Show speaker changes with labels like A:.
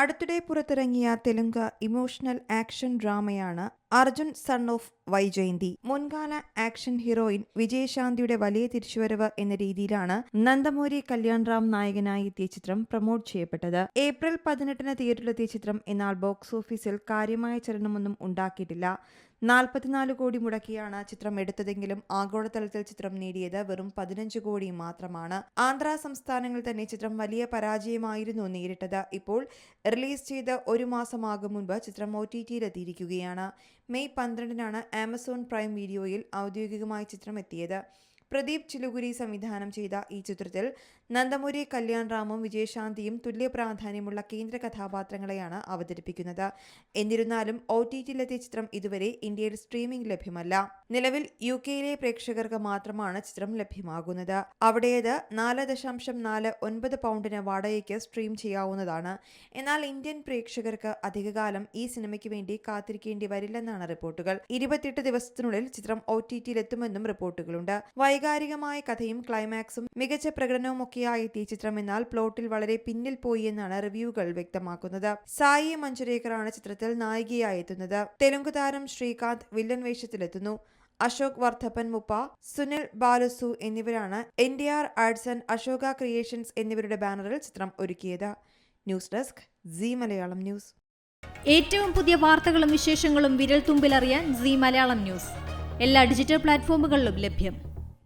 A: അടുത്തിടെ പുറത്തിറങ്ങിയ Telugu emotional action ഡ്രാമയാണ് അർജുൻ സൺ ഓഫ് വൈജയന്തി. മുൻകാല ആക്ഷൻ ഹീറോയിൻ വിജയശാന്തിയുടെ വലിയ തിരിച്ചുവരവ് എന്ന രീതിയിലാണ് നന്ദമൂരി കല്യാൺ റാം നായകനായി എത്തിയ ചിത്രം പ്രൊമോട്ട് ചെയ്യപ്പെട്ടത്. ഏപ്രിൽ പതിനെട്ടിന് തിയേറ്ററിലെത്തിയ ചിത്രം എന്നാൽ ബോക്സ് ഓഫീസിൽ കാര്യമായ ചലനമൊന്നും ഉണ്ടാക്കിയിട്ടില്ല. നാൽപ്പത്തിനാല് കോടി മുടക്കിയാണ് ചിത്രം എടുത്തതെങ്കിലും ആഗോളതലത്തിൽ ചിത്രം നേടിയത് വെറും പതിനഞ്ച് കോടി മാത്രമാണ്. ആന്ധ്ര സംസ്ഥാനങ്ങളിൽ തന്നെ ചിത്രം വലിയ പരാജയമായിരുന്നു നേരിട്ടത്. ഇപ്പോൾ റിലീസ് ചെയ്ത് ഒരു മാസമാകും മുൻപ് ചിത്രം ഒ ടി ടിയിലെത്തിയിരിക്കുകയാണ് മെയ് പന്ത്രണ്ടിനാണ് ആമസോൺ പ്രൈം വീഡിയോയിൽ ഔദ്യോഗികമായി ചിത്രം എത്തിയത് പ്രദീപ് ചിലുകുരി സംവിധാനം ചെയ്ത ഈ ചിത്രത്തിൽ നന്ദമുരി കല്യാൺ റാമും വിജയശാന്തിയും തുല്യ പ്രാധാന്യമുള്ള കേന്ദ്ര കഥാപാത്രങ്ങളെയാണ് അവതരിപ്പിക്കുന്നത്. എന്നിരുന്നാലും ഒ ടി ടിയിലെത്തിയ ചിത്രം ഇതുവരെ ഇന്ത്യയിൽ സ്ട്രീമിംഗ് ലഭ്യമല്ല. നിലവിൽ യു കെയിലെ പ്രേക്ഷകർക്ക് മാത്രമാണ് ചിത്രം ലഭ്യമാകുന്നത്. അവിടേത് നാല് ദശാംശം നാല് ഒൻപത് പൗണ്ടിന് വാടകയ്ക്ക് സ്ട്രീം ചെയ്യാവുന്നതാണ്. എന്നാൽ ഇന്ത്യൻ പ്രേക്ഷകർക്ക് അധികകാലം ഈ സിനിമയ്ക്ക് വേണ്ടി കാത്തിരിക്കേണ്ടി വരില്ലെന്നാണ് റിപ്പോർട്ടുകൾ. ഇരുപത്തിയെട്ട് ദിവസത്തിനുള്ളിൽ ചിത്രം ഒ ടി ടിയിലെത്തുമെന്നും റിപ്പോർട്ടുകളുണ്ട്. വൈകാരികമായ കഥയും ക്ലൈമാക്സും മികച്ച പ്രകടനവുമൊക്കെയായി എത്തിയ ചിത്രം എന്നാൽ പ്ലോട്ടിൽ വളരെ പിന്നിൽ പോയി എന്നാണ് റിവ്യൂകൾ വ്യക്തമാക്കുന്നത്. സായി മഞ്ചുരേക്കറാണ് ചിത്രത്തിൽ നായികയായി എത്തുന്നത്. തെലുങ്ക് താരം ശ്രീകാന്ത് വില്ലൻ വേഷത്തിലെത്തുന്നു. അശോക് വർദ്ധപ്പൻ മുപ്പ സുനിൽ ബാലുസു എന്നിവരാണ് N D R arts and Ashoka creations എന്നിവരുടെ ബാനറിൽ ചിത്രം ഒരുക്കിയത്. News desk Zee Malayalam news.
B: ഏറ്റവും പുതിയ വാർത്തകളും വിശേഷങ്ങളും വിരൽ തുമ്പിലറിയാൻ സി മലയാളം ന്യൂസ്. എല്ലാ ഡിജിറ്റൽ പ്ലാറ്റ്ഫോമുകളിലും ലഭ്യം.